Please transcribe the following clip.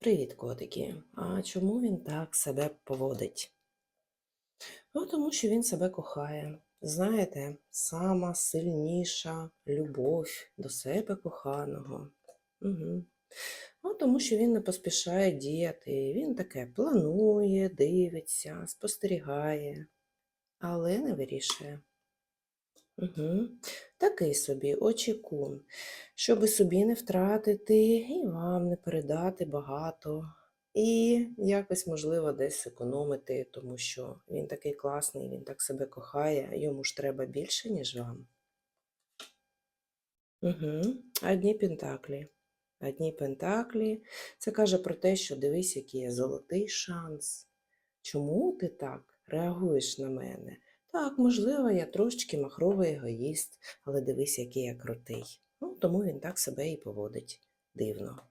Привіт, котики. А чому він так себе поводить? Ну, тому що він себе кохає. Знаєте, сама сильніша любов до себе коханого. Угу. Ну, тому що він не поспішає діяти. Він таке планує, дивиться, спостерігає, але не вирішує. Угу. Такий собі очікун, щоби собі не втратити і вам не передати багато, і якось, можливо, десь економити, тому що він такий класний, він так себе кохає, йому ж треба більше, ніж вам. Угу. Одні пентаклі. Одні пентаклі. Це каже про те, що дивись, який є золотий шанс. Чому ти так реагуєш на мене? Так, можливо, я трошечки махровий егоїст, але дивись, який я крутий. Ну, тому він так себе і поводить дивно.